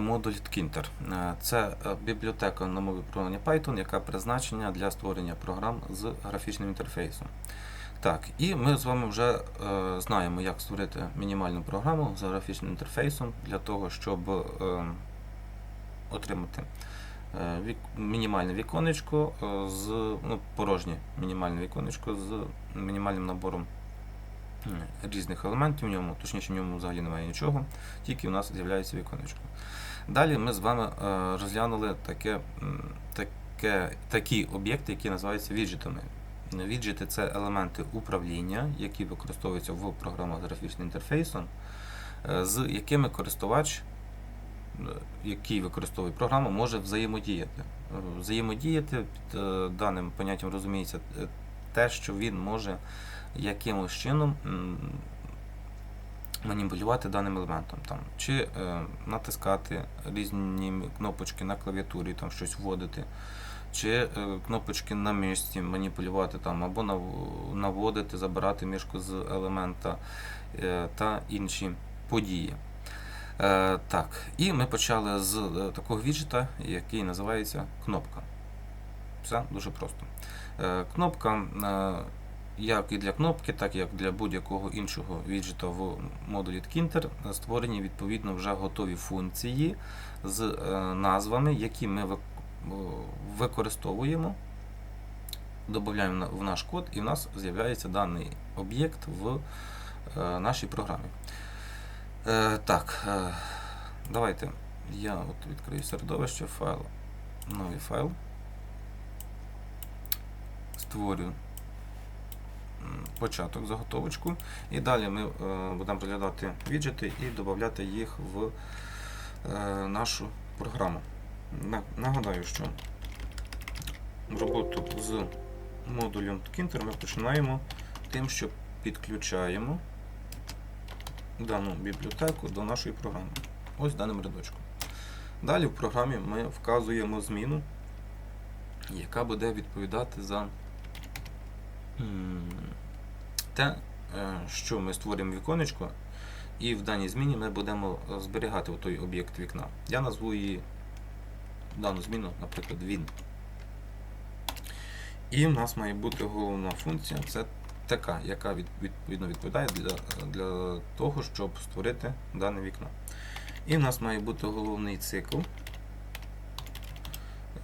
Модуль Tkinter. Е, Це е, бібліотека на мові програмування Python, яка призначена для створення програм з графічним інтерфейсом. Так, і ми з вами вже е, знаємо, як створити мінімальну програму з графічним інтерфейсом для того, щоб е, отримати е, вік, мінімальне віконечко е, з ну, порожнє мінімальне віконечко з мінімальним набором різних елементів в ньому, точніше, в ньому взагалі немає нічого, тільки у нас з'являється віконечко. Далі ми з вами е, розглянули таке, таке, такі об'єкти, які називаються віджитами. Віджити це елементи управління, які використовуються в програмах з графічним інтерфейсом, е, з якими користувач, е, який використовує програму, може взаємодіяти. Е, Взаємодіяти під е, даним поняттям розуміється е, те, що він може якимось чином маніпулювати даним елементом, там, чи е, натискати різні кнопочки на клавіатурі, там щось вводити, чи е, кнопочки на мишці маніпулювати там, або нав- наводити, забирати мишку з елемента е, та інші події. Е, так, і ми почали з е, такого віджита, який називається кнопка. Все дуже просто. Е, кнопка, е, як і для кнопки, так і для будь-якого іншого віджита в модулі е, створені відповідно вже готові функції з е, назвами, які ми використовуємо, додаємо в наш код, і в нас з'являється даний об'єкт в нашій програмі. Так, давайте я от відкрию середовище, файл, новий файл. Створю початок, заготовочку. І далі ми е, будемо розглядати віджити і додати їх в е, нашу програму. На- Нагадаю, що роботу з модулем Tkinter ми починаємо тим, що підключаємо дану бібліотеку до нашої програми. Ось даним рядочком. Далі в програмі ми вказуємо зміну, яка буде відповідати за те, е, що ми створюємо віконечко, і в даній зміні ми будемо е, зберігати той об'єкт вікна. Я назву її дану зміну, наприклад, він. І в нас має бути головна функція це така, яка відповідно відповідає для, для того, щоб створити дане вікно. І в нас має бути головний цикл,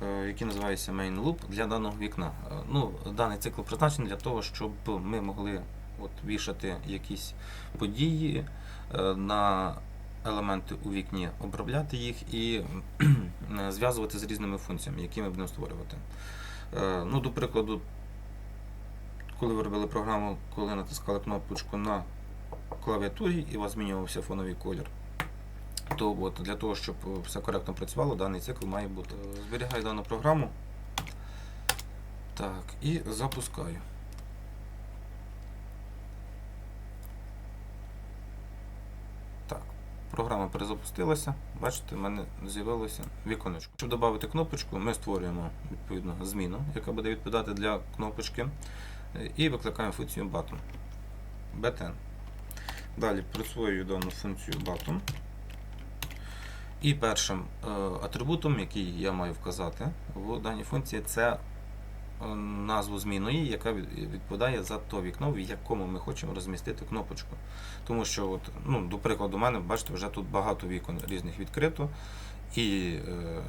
е, який називається main loop для даного вікна. Ну, даний цикл призначений для того, щоб ми могли от, вішати якісь події е, на елементи у вікні, обробляти їх і е, зв'язувати з різними функціями, які ми будемо створювати. Е, Ну, до прикладу, коли ви робили програму, коли натискали кнопочку на клавіатурі і у вас змінювався фоновий колір, то от, для того, щоб все коректно працювало, даний цикл має бути. Зберігаю дану програму. Так, і запускаю. Програма перезапустилася. Бачите, в мене з'явилося віконечко. Щоб додати кнопочку, ми створюємо відповідно зміну, яка буде відповідати для кнопочки, і викликаємо функцію button. btn. Далі присвоюю дану функцію button. І першим е, атрибутом, який я маю вказати в даній функції, це назву зміної, яка від- відповідає за то вікно, в якому ми хочемо розмістити кнопочку. Тому що, от, ну, до прикладу, у мене, бачите, вже тут багато вікон різних відкрито. І е,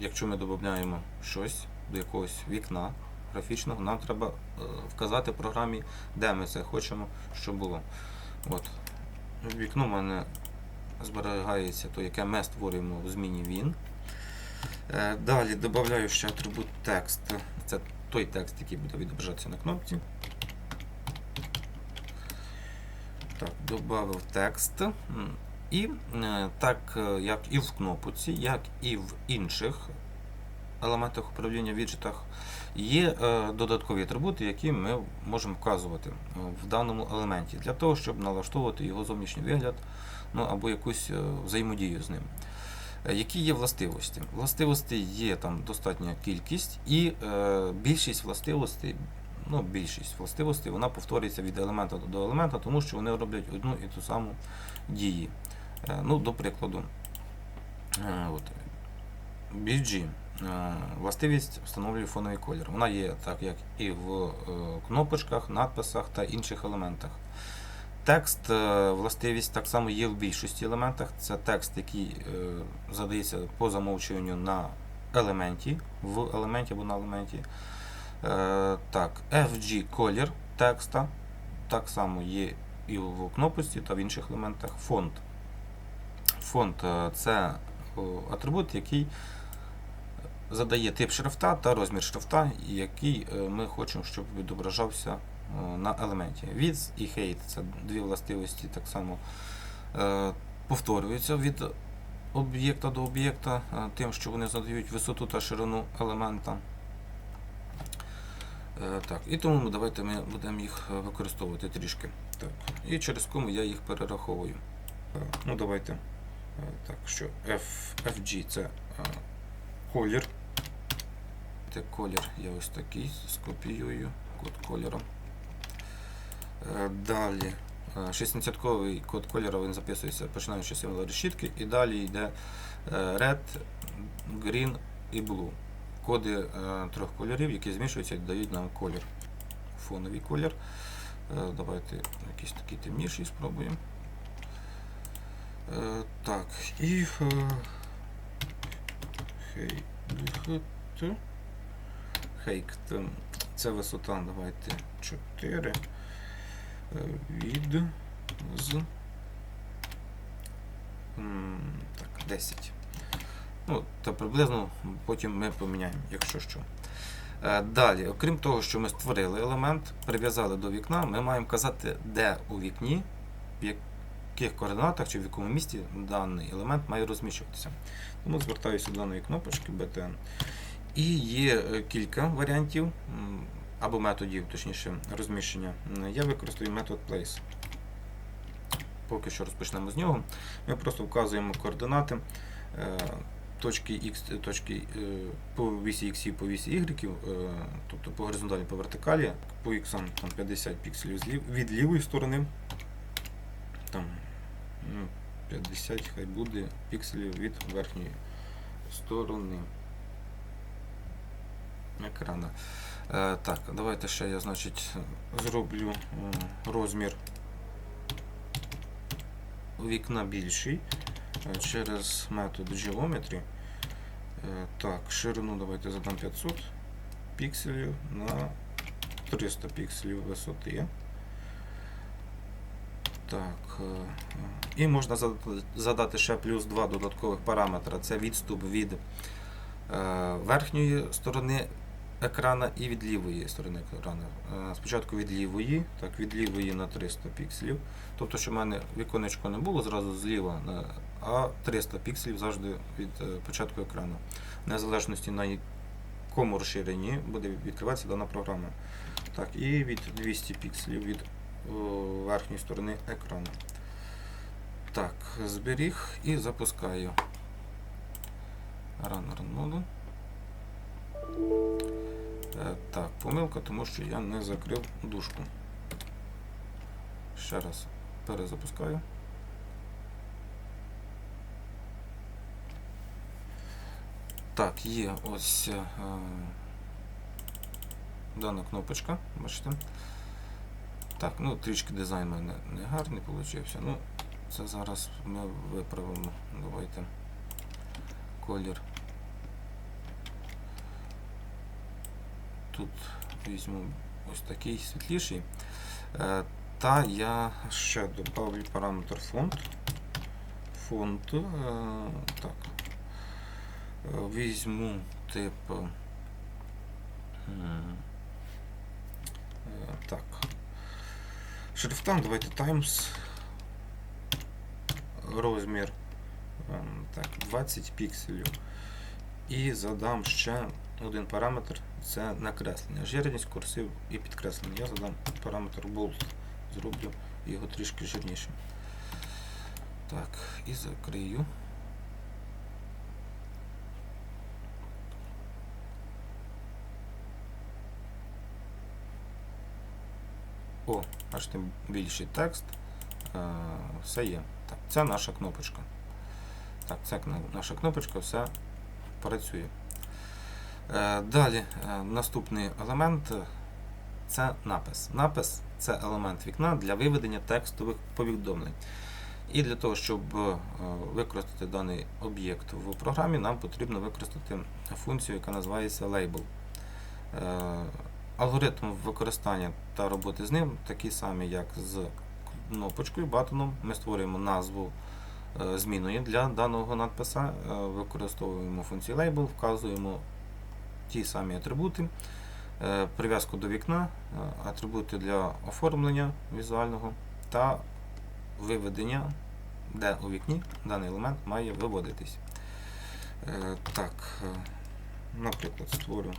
якщо ми додаємо щось до якогось вікна графічного, нам треба е, вказати програмі, де ми це хочемо, щоб було. От. Вікно в мене зберігається то, яке ми створюємо в зміні він. Е, Далі додаю ще атрибут текст. Це той текст, який буде відображатися на кнопці. Так, додав текст. І е, так, е, як і в кнопці, як і в інших елементах управління віджитах, є е, додаткові атрибути, які ми можемо вказувати в даному елементі для того, щоб налаштовувати його зовнішній вигляд ну, або якусь взаємодію з ним. Е, Які є властивості? Властивостей є там достатня кількість, і е, більшість властивостей, ну, більшість властивостей, вона повторюється від елемента до елемента, тому що вони роблять одну і ту саму дію. Е, ну, до прикладу, Е, От. BG. е, Властивість встановлює фоновий колір. Вона є так, як і в е, кнопочках, надписах та інших елементах. Текст, е, властивість так само є в більшості елементах. Це текст, який е, задається по замовчуванню на елементі, в елементі або на елементі. Е, Так, FG колір текста так само є і в кнопочці та в інших елементах. Фонд. Фонд це атрибут, який задає тип шрифта та розмір шрифта, який е, ми хочемо, щоб відображався е, на елементі. Width і height – це дві властивості так само е, повторюються від об'єкта до об'єкта, тим, що вони задають висоту та ширину елемента. Так, і тому давайте ми будемо їх використовувати трішки. Так. І через кому я їх перераховую. Ну, давайте. Так, що F, FG це колір. Це колір я ось такий скопіюю, код кольору. Е, Далі. е, 16-ковий код кольору він записується починаючи з символа решітки, і далі йде е, red, green і blue. Коди е, трьох кольорів, які змішуються і дають нам колір. Фоновий колір. Е, Давайте якийсь такий темніший спробуємо. Е, Так, і е, хей, Хейт. Це висота, давайте 4 е, від з так, 10. Ну, та приблизно потім ми поміняємо, якщо що. Е, Далі, окрім того, що ми створили елемент, прив'язали до вікна, ми маємо казати, де у вікні, в яких координатах чи в якому місці даний елемент має розміщуватися. Тому звертаюся до даної кнопочки BTN. І є е, кілька варіантів або методів, точніше, розміщення. Я використаю метод place. Поки що розпочнемо з нього. Ми просто вказуємо координати е, точки X, точки е, по вісі X і по вісі Y, тобто по горизонталі, по вертикалі, по X там 50 пікселів від лівої сторони. Там ну, 50 хай буде пікселів від верхньої сторони екрана. Е, так, давайте ще я значить, зроблю розмір вікна більший е, через метод Geometry. Е, Так, ширину давайте задам 500 пікселів на 300 пікселів висоти. Так. І можна задати- ще плюс 2 додаткових параметри. Це відступ від верхньої сторони екрана і від лівої сторони екрану. Е, Спочатку від лівої, так, від лівої на 300 пікселів. Тобто, щоб в мене віконечко не було зразу зліва, а 300 пікселів завжди від е, початку екрану. Незалежності на якому розширенні буде відкриватися дана програма. Так, і від 200 пікселів від о, верхньої сторони екрану. Так, зберіг і запускаю. Run run моду. Е, Так, помилка, тому що я не закрив дужку. Ще раз перезапускаю. Так, є ось е, дана кнопочка, бачите. Так, ну трішки дизайн у мене не гарний вийшов. Ну, це зараз ми виправимо. Давайте колір. Тут візьму ось такий світліший. Е, Та я ще додав параметр фонд. Фонд. е, Так. Е, Візьму тип. м, е, Так. Шрифтам давайте Times. Розмір ем, так, 20 пікселів. І задам ще один параметр це накреслення. Жирність, курсив і підкреслення. Я задам параметр bold. Зроблю його трішки жирнішим. Так, і закрию. О, бачите, більший текст. Е, все є. Так, це наша кнопочка. Так, це наша кнопочка, все працює. Е, Далі, е, наступний елемент це напис. Напис це елемент вікна для виведення текстових повідомлень. І для того, щоб е, використати даний об'єкт в програмі, нам потрібно використати функцію, яка називається Label. Алгоритм використання та роботи з ним такий самий, як з кнопочкою, батоном. Ми створюємо назву зміною для даного надписа, використовуємо функцію Label, вказуємо ті самі атрибути, е, прив'язку до вікна, е, атрибути для оформлення візуального та виведення, де у вікні даний елемент має виводитись. Е, Так, наприклад, створю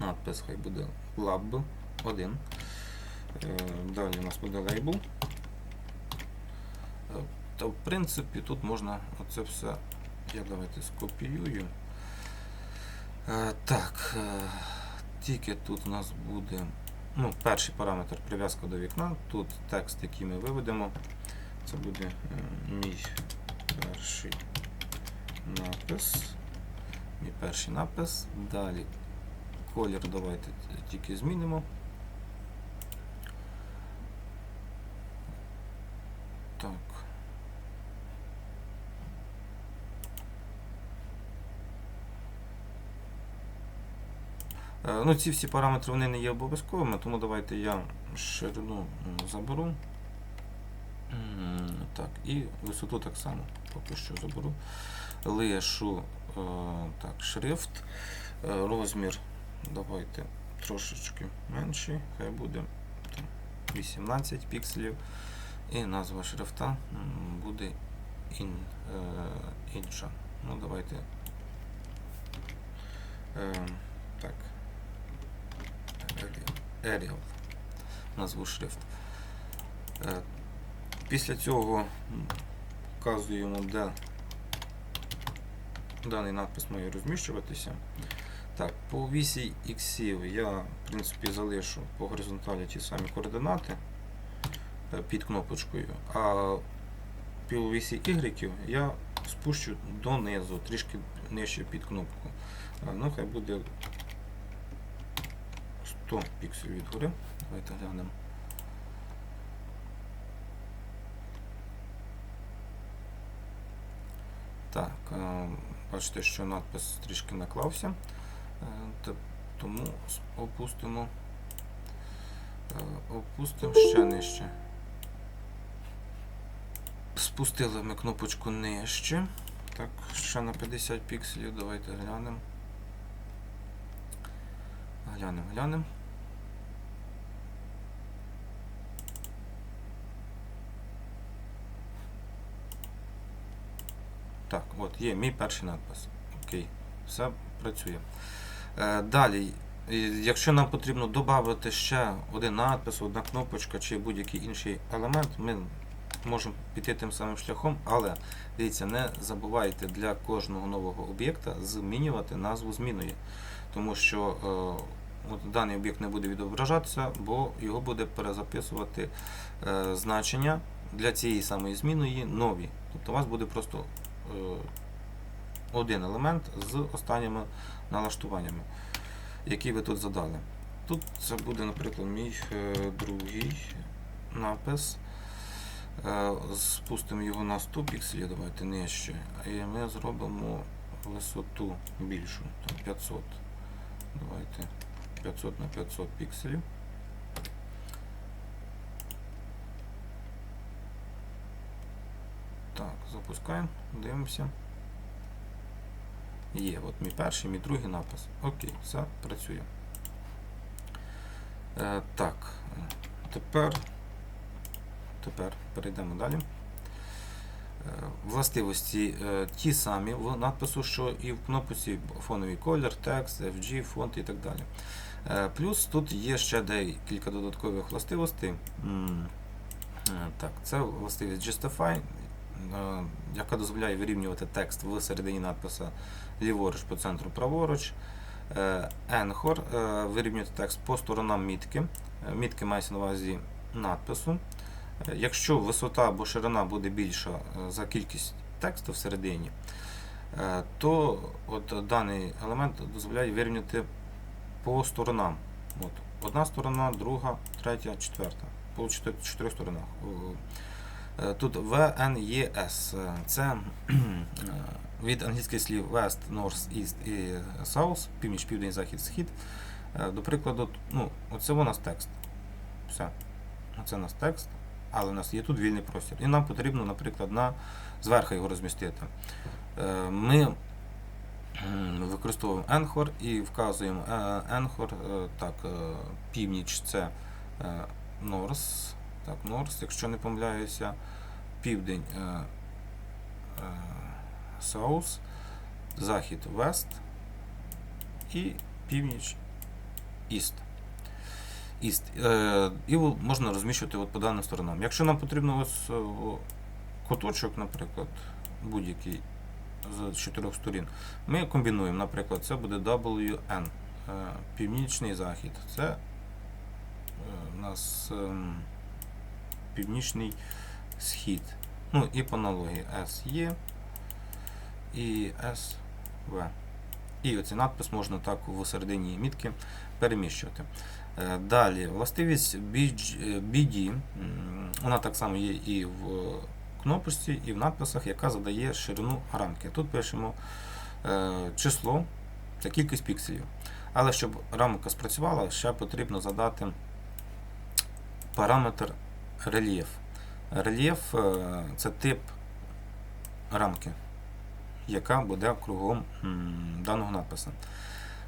надпис, хай буде lab 1. Е, Далі у нас буде лейбл. Та в принципі тут можна оце все. Я давайте скопіюю. Е, Так, е, тільки тут у нас буде ну, перший параметр прив'язка до вікна. Тут текст, який ми виведемо. Це буде е, мій перший напис. Мій перший напис. Далі колір давайте тільки змінимо. Так. Ну, ці всі параметри вони не є обов'язковими, тому давайте я ширину заберу. Так, і висоту так само поки що заберу. Лишу е, так, шрифт, Е, розмір давайте трошечки менший, хай буде 18 пікселів. І назва шрифта буде ін, е, інша. Ну, давайте. Е, так. Arial. Назву шрифт. Е, після цього вказуємо, де даний надпис має розміщуватися. Так, по вісі іксів я, в принципі, залишу по горизонталі ті самі координати е, під кнопочкою, а по вісі Y я спущу донизу, трішки нижче під кнопку. Е, Ну, хай буде 100 пікселів від гори. Давайте глянемо. Так, е, бачите, що надпис трішки наклався, Е, тому опустимо, е, опустимо ще нижче. Спустили ми кнопочку нижче. Так, ще на 50 пікселів. Давайте глянемо. Глянемо, глянемо. Так, от є мій перший надпис. Окей, все працює. Е, далі, якщо нам потрібно додати ще один надпис, одна кнопочка чи будь-який інший елемент, ми можемо піти тим самим шляхом, але дивіться, не забувайте для кожного нового об'єкта змінювати назву зміною. Тому що е, от даний об'єкт не буде відображатися, бо його буде перезаписувати е, значення для цієї самої зміної нові. Тобто у вас буде просто е, один елемент з останніми налаштуваннями, які ви тут задали. Тут це буде, наприклад, мій е, другий напис. Е, Спустимо його на 100 пікселів, давайте нижче. І ми зробимо висоту більшу, там 500. Давайте 500 на 500 пікселів. Так, запускаємо, дивимося. Є, от мій перший, мій другий напис. Окей, все працює. Е, так, е, тепер, тепер перейдемо далі. Е, властивості е, ті самі в надпису, що і в кнопці фоновий колір, текст, FG, фонд і так далі. Е, плюс тут є ще декілька додаткових властивостей. Е, Так, це властивість Justify, е, яка дозволяє вирівнювати текст в середині надписа ліворуч по центру праворуч. Е, Енхор е, вирівнювати текст по сторонам мітки. Е, Мітки мається на увазі надпису. Якщо висота або ширина буде більша за кількість тексту всередині, то от даний елемент дозволяє вирівняти по сторонам. От, одна сторона, друга, третя, четверта. По чотирьох сторонах. Тут е, Це від англійських слів West, North, East і South, північ, південь, захід, схід. Е, До прикладу, ну, оце у нас текст. Все. Оце у нас текст, але у нас є тут вільний простір. І нам потрібно, наприклад, на, зверху його розмістити. Е, Ми використовуємо Енхор і вказуємо Енхор, е, так, північ це North, так, North, якщо не помиляюся, південь South, захід West і північ East. East. Е, і можна розміщувати от по даним сторонам. Якщо нам потрібно ось е, куточок, наприклад, будь-який з чотирьох сторін, ми комбінуємо, наприклад, це буде WN, е, північний захід. Це у нас ем, північний схід. Ну і по аналогії SE і SV. І оцей надпис можна так в середині мітки переміщувати. Е, Далі, властивість е, BD, вона так само є і в кнопочці, і в надписах, яка задає ширину рамки. Тут пишемо е, число та кількість пікселів. Але щоб рамка спрацювала, ще потрібно задати параметр рельєф. Рельєф е, це тип рамки, яка буде кругом даного надпису.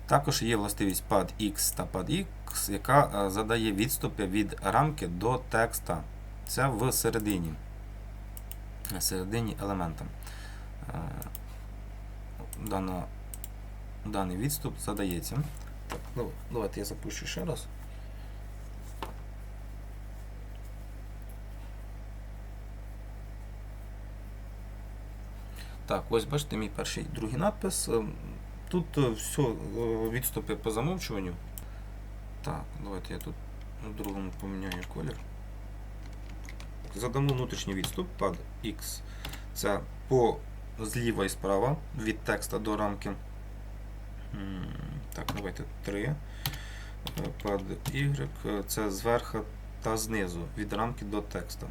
Також є властивість pad-x та pad-x, яка е, задає відступи від рамки до текста. Це в середині, середині елемента. Е, Дана, даний відступ задається. Так, давайте я запущу ще раз. Так, ось бачите мій перший другий надпис. Ем, Тут е, все е, відступи по замовчуванню. Так, давайте я тут в другому поміняю колір. Задамо внутрішній відступ пад X. Це по зліва і справа від текста до рамки. Так, давайте 3. Пад Y. е, Це зверху та знизу від рамки до текста.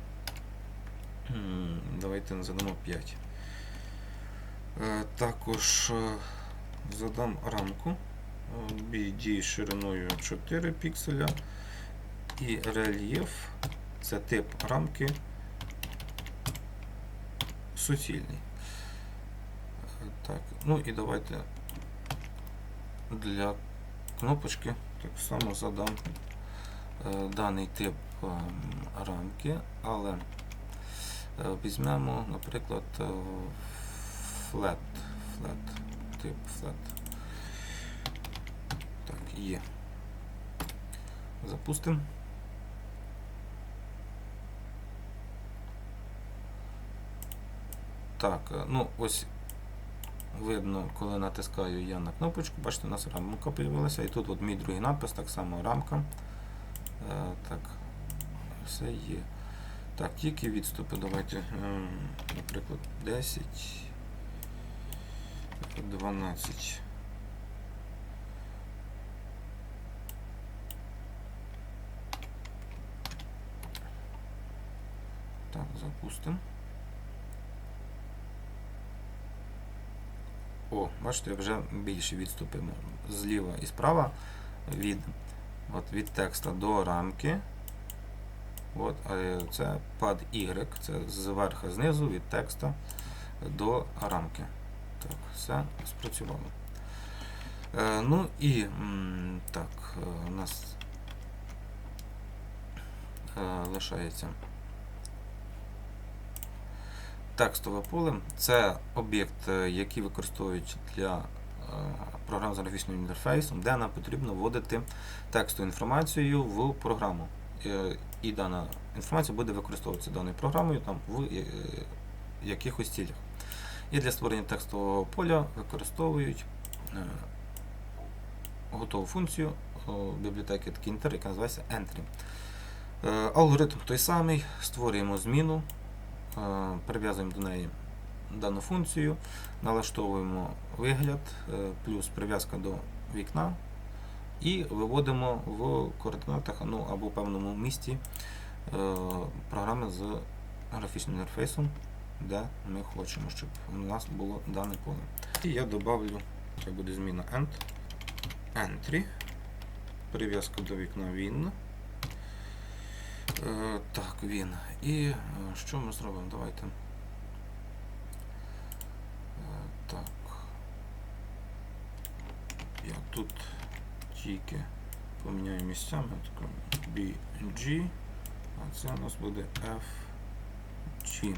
Давайте задамо 5. Е, Також е, задам рамку. Е, BD шириною 4 пікселя. І рельєф це тип рамки суцільний. Е, Так, ну і давайте для кнопочки так само задам е, даний тип рамки, але е, візьмемо, наприклад, е, flat, flat, тип flat. Так, є. Запустимо. Так, е, ну ось видно, коли натискаю я на кнопочку, бачите, у нас рамка появилася. І тут от мій другий надпис, так само рамка. Е, так, все є. Так, тільки відступи. Давайте, ем, наприклад, 10. 12. Так, запустимо. О, бачите, вже більше відступи зліва і справа від, от, від текста до рамки. От, це пад Y, це зверху знизу від текста до рамки. Так, все спрацювало. Е, ну і так, е, у нас е, лишається текстове поле. Це об'єкт, е, який використовують для е, програм з графічним інтерфейсом, де нам потрібно вводити текстову інформацію в програму. І дана інформація буде використовуватися даною програмою там, в якихось цілях. І для створення текстового поля використовують е, готову функцію бібліотеки Tkinter, яка називається Entry. Е, Алгоритм той самий, створюємо зміну, е, прив'язуємо до неї дану функцію, налаштовуємо вигляд, е, плюс прив'язка до вікна і виводимо в координатах ну, або в певному місці е, програми з графічним інтерфейсом, де ми хочемо, щоб у нас було дане поле. І я добавлю, це буде зміна end, entry, прив'язка до вікна він. Е, так, він. І е, що ми зробимо? Давайте. Е, так. Я тут тільки поміняю місцями. Так, BG, а це у нас буде FG.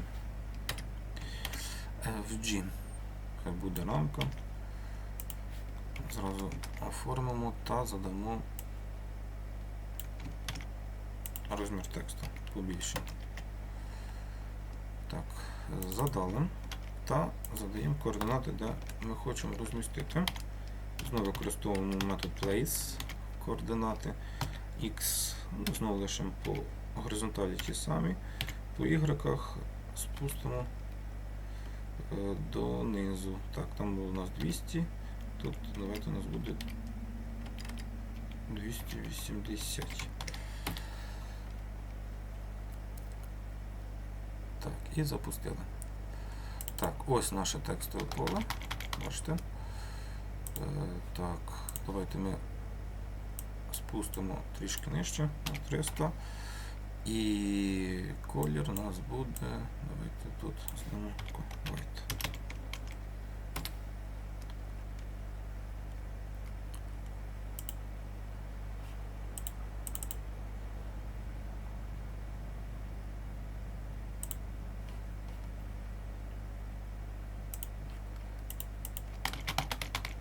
FG. Хай буде рамка. Зразу оформимо та задамо розмір тексту побільше. Так, задали та задаємо координати, де ми хочемо розмістити. Знову використовуємо метод place координати X, знову лишимо по горизонталі ті самі, по Y спустимо донизу. Так, там було у нас 200, тут давайте у нас буде 280. Так, і запустили. Так, ось наше текстове поле. Бачите? Е, так, давайте ми спустимо трішки нижче на 300. І колір у нас буде. Давайте тут знову white.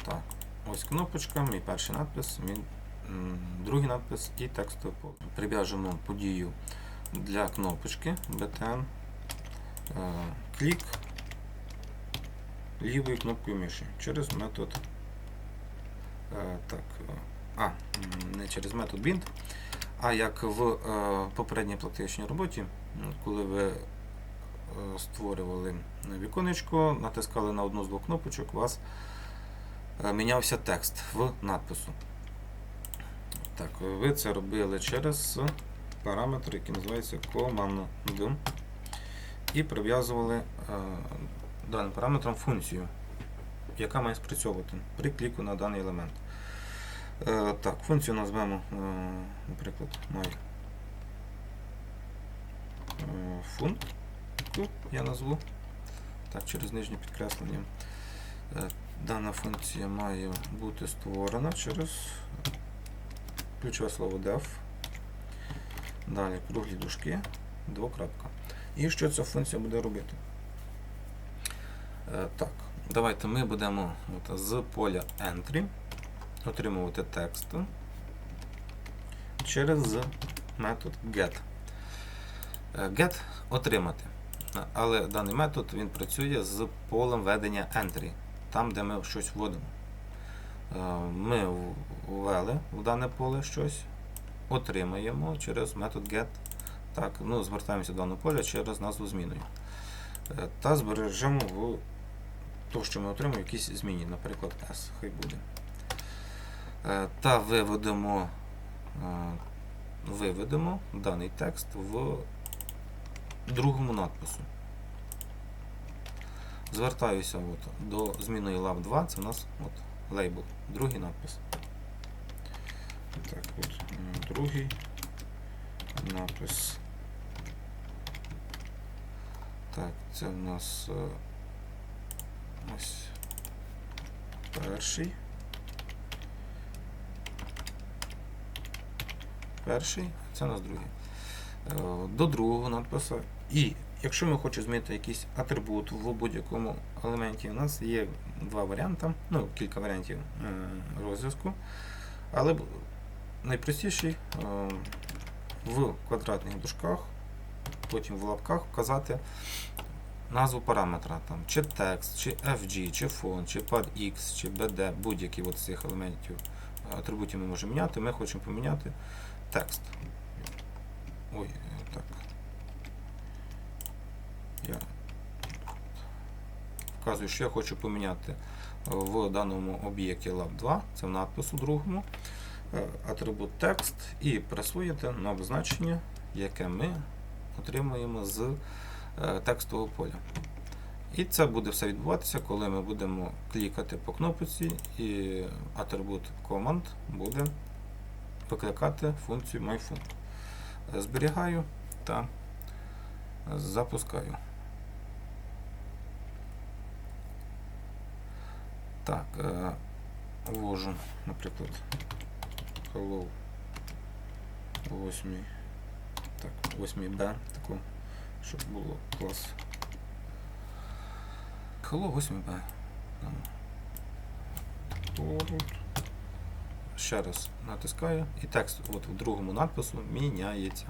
Так, ось кнопочка, мій перший надпис, м, другий надпис і текстове поле. Прив'яжемо подію для кнопочки BTN. Е, клік лівою кнопкою миші через метод. е, Так, е, а, не через метод bind, а як в попередній практичній роботі, коли ви створювали віконечко, натискали на одну з двох кнопочок, у вас мінявся текст в надпису. Так, ви це робили через параметр, який називається command і прив'язували е, даним параметром функцію, яка має спрацьовувати при кліку на даний елемент. Е, так, функцію назвемо, е, наприклад, my е, я назву так, через нижнє підкреслення. Дана функція має бути створена через ключове слово def. Далі круглі дужки, двокрапка. І що ця функція буде робити? Е, так, давайте ми будемо от, з поля entry отримувати текст через метод get. Е, Get отримати. Але даний метод він працює з полем ведення entry, там, де ми щось вводимо. Е, Ми ввели в дане поле щось, отримаємо через метод get. Так, ну, звертаємося до даного поля через назву зміною. Е, Та збережемо в то, що ми отримаємо, якісь зміни, наприклад, S, хай буде. Е, Та виведемо, виведемо даний текст в другому надпису. Звертаюся от, до змінної lab 2, це у нас от, лейбл, другий надпис. Так, от, другий напис. Так, це у нас е, ось перший. Перший, це у нас другий. Е, До другого надпису. І якщо ми хочемо змінити якийсь атрибут в будь-якому елементі, у нас є два варіанти, ну, кілька варіантів е, розв'язку. Але найпростіший е, в квадратних дужках, потім в лапках вказати назву параметра, там, чи текст, чи FG, чи фон, чи PADX, чи BD, будь-який з цих елементів е, атрибутів ми можемо міняти. Ми хочемо поміняти текст. Ой, так. Я вказую, що я хочу поміняти в даному об'єкті lab2, це в надпису другому, е, атрибут текст і присвоїти нове значення, яке ми отримуємо з е, текстового поля. І це буде все відбуватися, коли ми будемо клікати по кнопці, і атрибут команд буде викликати функцію MyFun. Е, Зберігаю та запускаю. Так, е, ввожу, наприклад, hello 8, так, 8b, таку, щоб було клас. Hello 8b. Там. Тут. Ще раз натискаю, і текст от в другому надпису міняється.